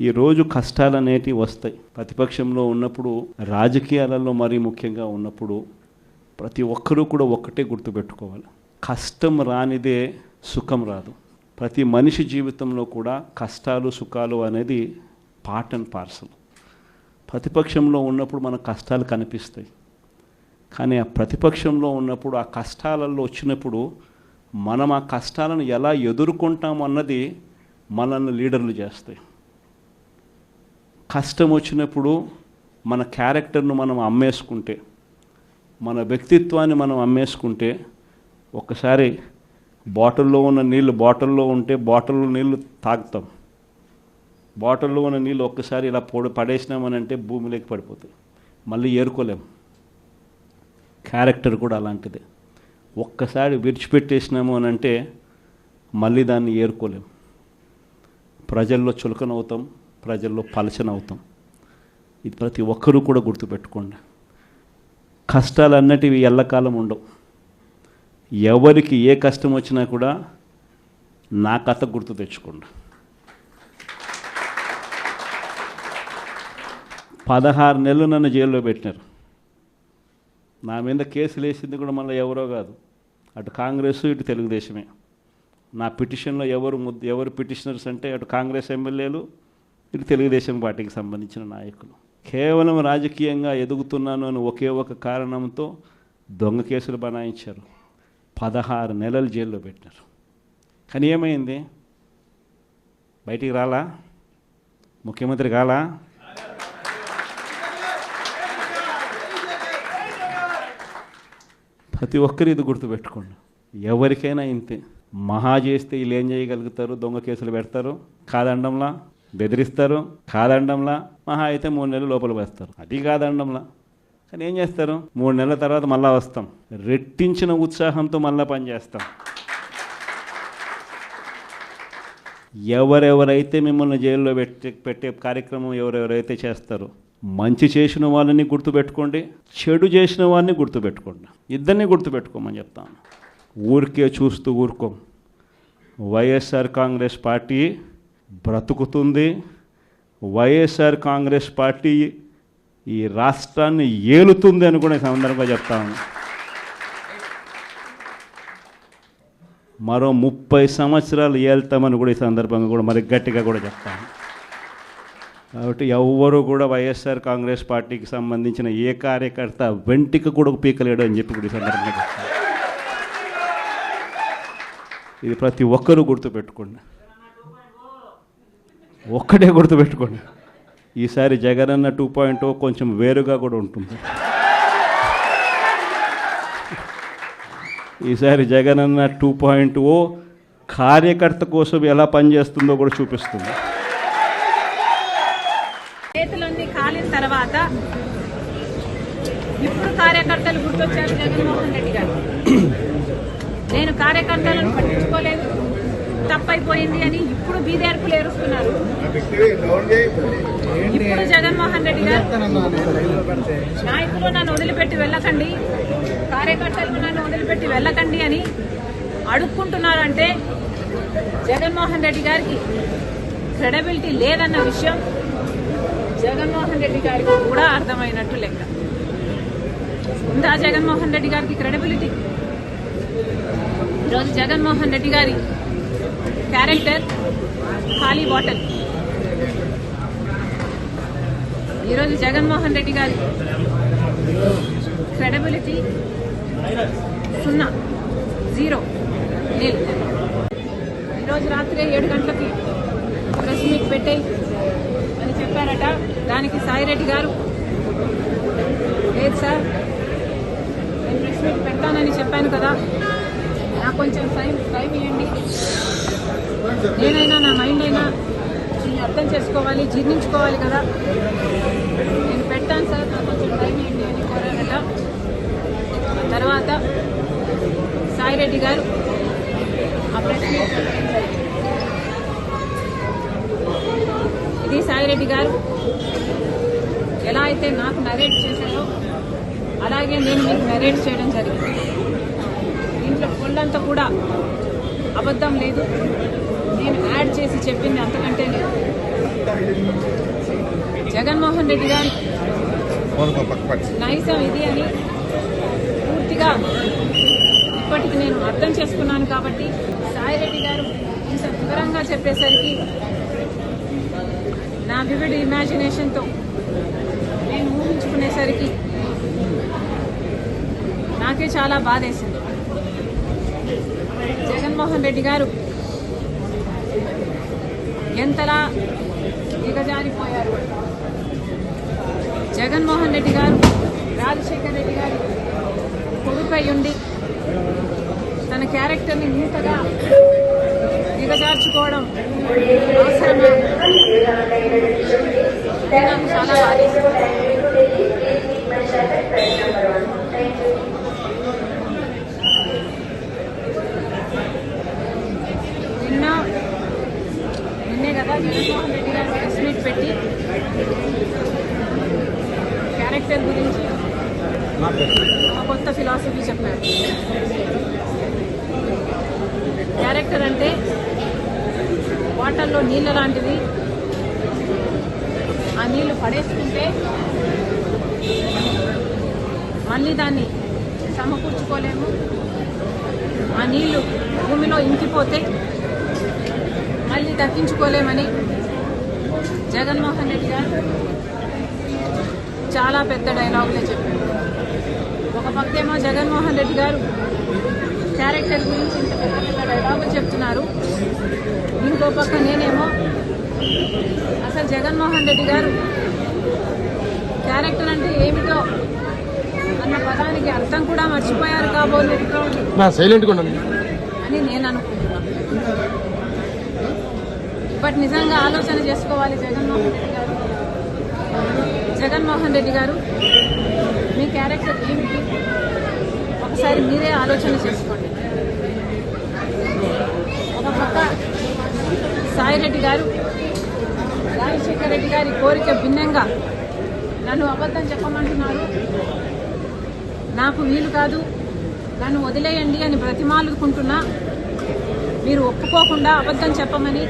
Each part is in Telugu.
ఈరోజు కష్టాలు అనేటివి వస్తాయి. ప్రతిపక్షంలో ఉన్నప్పుడు రాజకీయాలలో మరీ ముఖ్యంగా ఉన్నప్పుడు ప్రతి ఒక్కరూ కూడా ఒక్కటే గుర్తుపెట్టుకోవాలి. కష్టం రానిదే సుఖం రాదు. ప్రతి మనిషి జీవితంలో కూడా కష్టాలు సుఖాలు అనేది పార్ట్ అండ్ పార్సల్ ప్రతిపక్షంలో ఉన్నప్పుడు మన కష్టాలు కనిపిస్తాయి. కానీ ఆ ప్రతిపక్షంలో ఉన్నప్పుడు ఆ కష్టాలలో వచ్చినప్పుడు మనం ఆ కష్టాలను ఎలా ఎదుర్కొంటాం అన్నది మనల్ని లీడర్లు చేస్తాయి. కష్టం వచ్చినప్పుడు మన క్యారెక్టర్ను మనం అమ్మేసుకుంటే మన వ్యక్తిత్వాన్ని మనం అమ్మేసుకుంటే ఒక్కసారి బాటిల్లో ఉన్న నీళ్ళు బాటిల్లో ఉంటే బాటిల్లో నీళ్ళు తాగుతాం. బాటిల్లో ఉన్న నీళ్ళు ఒక్కసారి ఇలా పొడి పడేసినామనంటే భూమిలోకి పడిపోతాయి. మళ్ళీ ఏరుకోలేం. క్యారెక్టర్ కూడా అలాంటిదే. ఒక్కసారి విడిచిపెట్టేసినాము అని అంటే మళ్ళీ దాన్ని ఏరుకోలేం. ప్రజల్లో చులకనవుతాం. ప్రజల్లో పలచనవుతాం ఇది ప్రతి ఒక్కరూ కూడా గుర్తుపెట్టుకోండి. కష్టాలు అన్నటివి ఎల్లకాలం ఉండవు. ఎవరికి ఏ కష్టం వచ్చినా కూడా నా కథ గుర్తు తెచ్చుకోండి. పదహారు నెలలు నన్ను జైల్లో పెట్టినారు. నా మీద కేసులు వేసింది కూడా మళ్ళీ ఎవరో కాదు. అటు కాంగ్రెస్ ఇటు తెలుగుదేశమే. నా పిటిషన్లో ఎవరు ముద్ద ఎవరు పిటిషనర్స్ అంటే అటు కాంగ్రెస్ ఎమ్మెల్యేలు వీరు తెలుగుదేశం పార్టీకి సంబంధించిన నాయకులు. కేవలం రాజకీయంగా ఎదుగుతున్నాను అని ఒకే ఒక కారణంతో దొంగ కేసులు బనాయించారు. పదహారు నెలలు జైల్లో పెట్టినారు. కానీ ఏమైంది? బయటికి రాలా? ముఖ్యమంత్రి కాలా? ప్రతి ఒక్కరు ఇది గుర్తుపెట్టుకోండి. ఎవరికైనా ఇంతే. మహా చేస్తే వీళ్ళు ఏం చేయగలుగుతారు? దొంగ కేసులు పెడతారు. కాదండంలా? బెదిరిస్తారు కాదండంలా మహా అయితే మూడు నెలలు లోపల వేస్తారు అది కాదండంలా. కానీ ఏం చేస్తారు? మూడు నెలల తర్వాత మళ్ళా వస్తాం. రెట్టించిన ఉత్సాహంతో మళ్ళా పనిచేస్తాం ఎవరెవరైతే మిమ్మల్ని జైల్లో పెట్టే పెట్టే కార్యక్రమం ఎవరెవరైతే చేస్తారో మంచి చేసిన వాళ్ళని గుర్తుపెట్టుకోండి చెడు చేసిన వాడిని గుర్తుపెట్టుకోండి. ఇద్దరిని గుర్తుపెట్టుకోమని చెప్తాను. ఊరికే చూస్తూ ఊరుకోం. వైఎస్ఆర్ కాంగ్రెస్ పార్టీ బ్రతుకుతుంది. వైఎస్ఆర్ కాంగ్రెస్ పార్టీ ఈ రాష్ట్రాన్ని ఏలుతుంది అని కూడా ఈ సందర్భంగా చెప్తాను మరో ముప్పై సంవత్సరాలు ఏళ్తామని కూడా ఈ సందర్భంగా కూడా మరి గట్టిగా కూడా చెప్తాను కాబట్టి ఎవ్వరూ కూడా వైఎస్ఆర్ కాంగ్రెస్ పార్టీకి సంబంధించిన ఏ కార్యకర్త వెంటికి కూడా పీకలేడు అని చెప్పి కూడా ఈ సందర్భంగా చెప్తాను ఇది ప్రతి ఒక్కరూ గుర్తుపెట్టుకోండి. ఒక్కటే గుర్తుపెట్టుకోండి. ఈసారి జగన్ అన్న టూ పాయింట్ oh కొంచెం వేరుగా కూడా ఉంటుంది. ఈసారి జగన్ అన్న టూ పాయింట్ ఓ కార్యకర్త కోసం ఎలా పనిచేస్తుందో కూడా చూపిస్తుంది. చేతులన్నీ కాలిన తర్వాత ఇప్పుడు కార్యకర్తలు గుర్తొచ్చారు జగన్మోహన్ రెడ్డి గారు. నేను కార్యకర్తలను పట్టించుకోలేదు. తప్పైపోయింది అని ఇప్పుడు బీదేర్పులు ఏరుస్తున్నారు ఇప్పుడు జగన్మోహన్ రెడ్డి గారు నాయకులు నన్ను వదిలిపెట్టి వెళ్ళకండి కార్యకర్తలు నన్ను వదిలిపెట్టి వెళ్ళకండి అని అడుక్కుంటున్నారంటే జగన్మోహన్ రెడ్డి గారికి క్రెడబిలిటీ లేదన్న విషయం జగన్మోహన్ రెడ్డి గారికి కూడా అర్థమైనట్టు లెక్క. ఉందా జగన్మోహన్ రెడ్డి గారికి క్రెడిబిలిటీ? ఈరోజు జగన్మోహన్ రెడ్డి గారి క్యారెక్టర్ ఖాళీ బాటిల్. ఈరోజు జగన్మోహన్ రెడ్డి గారి క్రెడబిలిటీ సున్నా జీరో నీల్. ఈరోజు రాత్రి ఏడు గంటలకి ప్రెస్ మీట్ పెట్టే అని చెప్పారట. దానికి సాయిరెడ్డి గారు లేదు సార్ నేను ప్రెస్ మీట్ పెడతానని చెప్పాను కదా. నాకు కొంచెం టైం టైం ఇవ్వండి. నేనైనా నా మైండ్ అయినా అర్థం చేసుకోవాలి జీర్ణించుకోవాలి కదా. నేను పెట్టాను సార్ నాకు కొంచెం టైం ఇవ్వండి అని కోరారట. తర్వాత సాయిరెడ్డి గారు ఆ ప్రెస్ ఇది సాయిరెడ్డి గారు ఎలా అయితే నాకు నరేట్ చేశారో అలాగే నేను మీకు నరేట్ చేయడం జరిగింది. దీంట్లో పొల్లంతా కూడా అబద్ధం లేదు. నేను యాడ్ చేసి చెప్పింది అంతకంటే లేదు. జగన్మోహన్ రెడ్డి గారి నైజం ఇది అని పూర్తిగా ఇప్పటికి నేను అర్థం చేసుకున్నాను కాబట్టి సాయిరెడ్డి గారు ఇంత వివరంగా చెప్పేసరికి నా వివిడ్ ఇమాజినేషన్తో నేను ఊహించుకునేసరికి నాకే చాలా బాధేసింది. జగన్మోహన్ రెడ్డి గారు ఎంతలా దిగజారిపోయారు? జగన్మోహన్ రెడ్డి గారు రాజశేఖర్ రెడ్డి గారి కొడుకై ఉండి తన క్యారెక్టర్ని ఇంతగా దిగజార్చుకోవడం అవసరమా. నాకు చాలా బాధేసింది నిన్న నిన్నే కదా జగన్మోహన్ రెడ్డి గారు ప్రెస్ మీట్ పెట్టి క్యారెక్టర్ గురించి కొత్త ఫిలాసఫీ చెప్పారు. క్యారెక్టర్ అంటే వాటర్లో నీళ్ళ లాంటిది. ఆ నీళ్ళు పడేసుకుంటే మళ్ళీ దాన్ని సమకూర్చుకోలేము. ఆ నీళ్ళు భూమిలో ఇంకిపోతే మళ్ళీ దక్కించుకోలేమని జగన్మోహన్ రెడ్డి గారు చాలా పెద్ద డైలాగులే చెప్పారు. ఒక పక్కేమో జగన్మోహన్ రెడ్డి గారు క్యారెక్టర్ గురించి ఇంత పెద్ద పెద్ద డైలాగులు చెప్తున్నారు. ఇంకో పక్క నేనేమో అసలు జగన్మోహన్ రెడ్డి గారు క్యారెక్టర్ అంటే ఏమిటో అన్న పదానికి అర్థం కూడా మర్చిపోయారు కాబోలు. అని నేను అనుకుంటున్నాను. బట్ నిజంగా ఆలోచన చేసుకోవాలి జగన్మోహన్ రెడ్డి గారు. జగన్మోహన్ రెడ్డి గారు మీ క్యారెక్టర్ ఏమిటి? ఒకసారి మీరే ఆలోచన చేసుకోండి. ఒక పక్క సాయిరెడ్డి గారు రాజశేఖర రెడ్డి గారి కోరిక భిన్నంగా నన్ను అబద్ధం చెప్పమంటున్నారు. నాకు వీలు కాదు నన్ను వదిలేయండి అని బ్రతిమాలుకుంటున్నా. మీరు ఒప్పుకోకుండా అబద్ధం చెప్పమని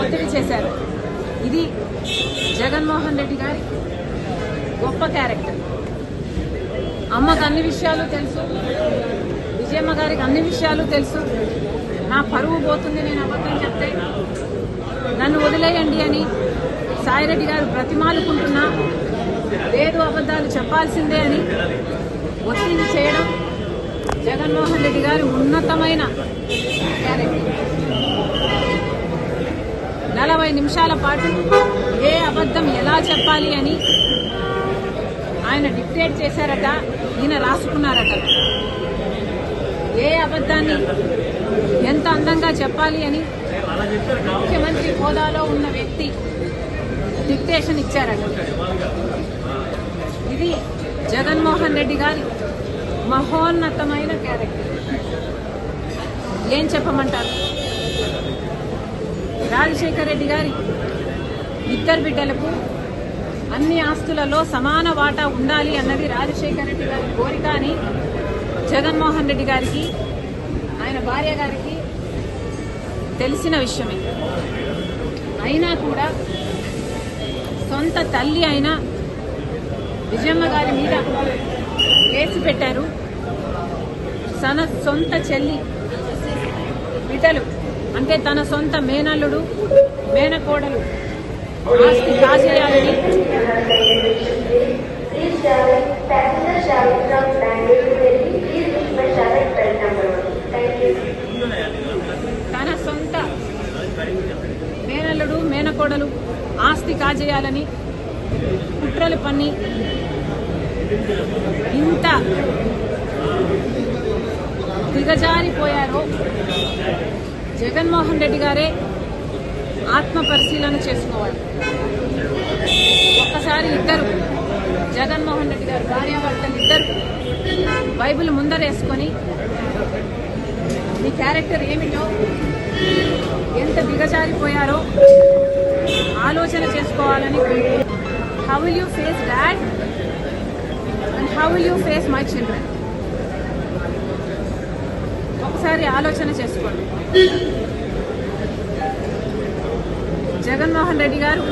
ఒత్తిడి చేశారు. ఇది జగన్మోహన్ రెడ్డి గారి గొప్ప క్యారెక్టర్. అమ్మకు అన్ని విషయాలు తెలుసు. విజయమ్మ గారికి అన్ని విషయాలు తెలుసు. నా పరువు పోతుంది నేను అబద్ధం చెప్తే. నన్ను వదిలేయండి అని సాయిరెడ్డి గారు బ్రతిమాలుకుంటున్నా. లేదు అబద్ధాలు చెప్పాల్సిందే అని ఒత్తిడి చేయడం జగన్మోహన్ రెడ్డి గారి ఉన్నతమైన క్యారెక్టర్. నలభై నిమిషాల పాటు ఏ అబద్ధం ఎలా చెప్పాలి అని ఆయన డిక్టేట్ చేశారట ఈయన రాసుకున్నారట. ఏ అబద్ధాన్ని ఎంత అందంగా చెప్పాలి అని ముఖ్యమంత్రి హోదాలో ఉన్న వ్యక్తి డిక్టేషన్ ఇచ్చారట. ఇది జగన్మోహన్ రెడ్డి గారి మహోన్నతమైన క్యారెక్టర్. ఏం చెప్పమంటారు? రాజశేఖర రెడ్డి గారి ఇద్దరు బిడ్డలకు అన్ని ఆస్తులలో సమాన వాటా ఉండాలి అన్నది రాజశేఖర్ రెడ్డి గారి కోరిక అని జగన్మోహన్ రెడ్డి గారికి ఆయన భార్య గారికి తెలిసిన విషయమే. అయినా కూడా సొంత తల్లి అయిన విజయమ్మ గారి మీద కేసు పెట్టారు. తన సొంత చెల్లి బిడ్డలు అంటే తన సొంత మేనల్లుడు మేనకోడలు ఆస్తి కాశీయాలని తన సొంత మేనల్లుడు మేనకోడలు ఆస్తి కాజేయాలని కుట్రలు పన్ని ఇంత దిగజారిపోయారో జగన్మోహన్ రెడ్డి గారే ఆత్మ పరిశీలన చేసుకోవాలి. ఒక్కసారి ఇద్దరు జగన్మోహన్ రెడ్డి గారు భార్యాభర్తలు ఇద్దరు బైబిల్ ముందరేసుకొని మీ క్యారెక్టర్ ఏమిటో ఎంత దిగజారిపోయారో ఆలోచన చేసుకోవాలని how will you face dad and how will you face my children ఒకసారి ఆలోచన చేసుకోండి. జగన్మోహన్ రెడ్డి గారు